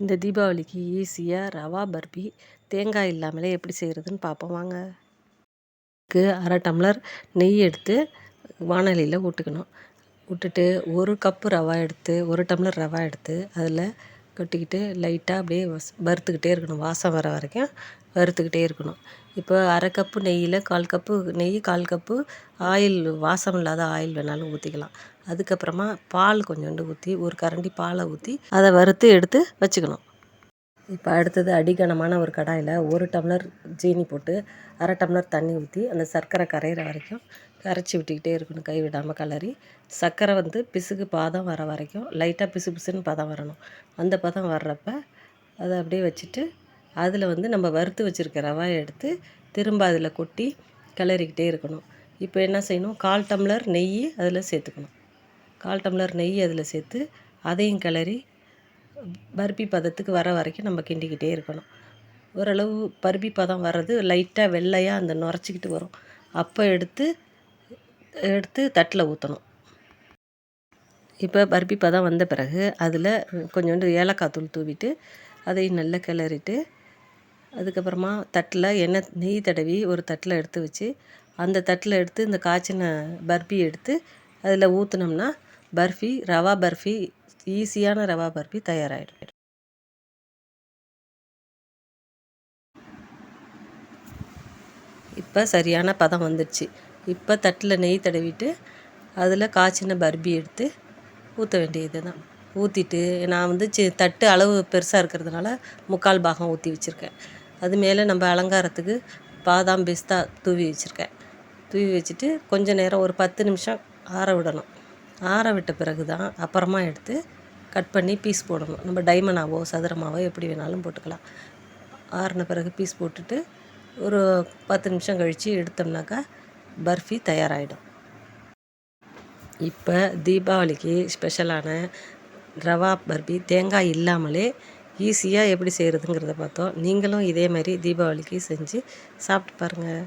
இந்த தீபாவளிக்கு ஈஸியாக ரவா பர்பி தேங்காய் இல்லாமலே எப்படி செய்கிறதுன்னு பார்ப்போம் வாங்க. இதுக்கு அரை டம்ளர் நெய் எடுத்து வானலியில் விட்டுக்கணும் விட்டுட்டு ஒரு கப்பு ரவா எடுத்து ஒரு டம்ளர் ரவா எடுத்து அதில் கொட்டிக்கிட்டு லைட்டாக அப்படியே வறுத்துக்கிட்டே இருக்கணும். வாசம் வர வரைக்கும் வறுத்துக்கிட்டே இருக்கணும். இப்போ அரை கப்பு நெய்யில் கால் கப்பு நெய் கால் கப்பு ஆயில் வாசம் இல்லாத ஆயில் வேணாலும் ஊற்றிக்கலாம் அதுக்கப்புறமா பால் கொஞ்சோண்டு ஊற்றி ஒரு கரண்டி பாலை ஊற்றி அதை வறுத்து எடுத்து வச்சுக்கணும். இப்போ அடுத்தது அடிகனமான ஒரு கடாயில் ஒரு டம்ளர் ஜீனி போட்டு அரை டம்ளர் தண்ணி ஊற்றி அந்த சர்க்கரை கரையிற வரைக்கும் கரைச்சி விட்டுக்கிட்டே இருக்கணும் கை விடாமல் கலரி சர்க்கரை வந்து பிசுக்கு பாதம் வர வரைக்கும் லைட்டாக பிசு பிசுன்னு பதம் வரணும். அந்த பதம் வர்றப்ப அதை அப்படியே வச்சுட்டு அதில் வந்து நம்ம வறுத்து வச்சுருக்க ரவாயை எடுத்து திரும்ப அதில் கொட்டி கிளறிக்கிட்டே இருக்கணும். இப்போ என்ன செய்யணும்? கால் டம்ளர் நெய் அதில் சேர்த்துக்கணும். கால் டம்ளர் நெய் அதில் சேர்த்து அதையும் கிளறி பர்பி பதத்துக்கு வர வரைக்கும் நம்ம கிண்டிக்கிட்டே இருக்கணும். ஓரளவு பருப்பி பதம் வர்றது லைட்டாக வெள்ளையாக அந்த நுரைச்சிக்கிட்டு வரும். அப்போ எடுத்து எடுத்து தட்டில் ஊற்றணும் இப்போ பர்பி பதம் வந்த பிறகு அதில் கொஞ்சோண்டு ஏலக்காய் தூள் தூவிட்டு அதையும் நல்லா கிளறிட்டு அதுக்கப்புறமா தட்டில் எண்ணெய் நெய் தடவி ஒரு தட்டில் எடுத்து வச்சு அந்த தட்டில் எடுத்து இந்த காய்ச்சின பர்பி எடுத்து அதில் ஊற்றுனோம்னா பர்ஃபி ரவா பர்ஃபி ஈஸியான ரவா பர்ஃபி தயாராகிடும் இப்போ சரியான பதம் வந்துடுச்சு இப்போ தட்டில் நெய் தடவிட்டு அதில் காய்ச்சின பர்பி எடுத்து ஊற்ற வேண்டியது தான் ஊற்றிட்டு நான் வந்து சி தட்டு அளவு பெருசாக இருக்கிறதுனால முக்கால் பாகம் ஊற்றி வச்சுருக்கேன். அது மேலே நம்ம அலங்காரத்துக்கு பாதாம் பிஸ்தா தூவி வச்சுருக்கேன். தூவி வச்சுட்டு கொஞ்சம் நேரம் ஒரு பத்து நிமிஷம் ஆற விடணும். ஆற விட்ட பிறகு தான் அப்புறமா எடுத்து கட் பண்ணி பீஸ் போடணும். நம்ம டைமண்டாவோ சதுரமாவோ எப்படி வேணாலும் போட்டுக்கலாம். ஆறின பிறகு பீஸ் போட்டுட்டு ஒரு பத்து நிமிஷம் கழித்து எடுத்தோம்னாக்கா பர்ஃபி தயாராகிடும் இப்போ தீபாவளிக்கு ஸ்பெஷலான ரவா பர்பி தேங்காய் இல்லாமலே ஈஸியாக எப்படி செய்கிறதுங்கிறத பார்த்தோம். நீங்களும் இதே மாதிரி தீபாவளிக்கு செஞ்சு சாப்பிட்டு பாருங்கள்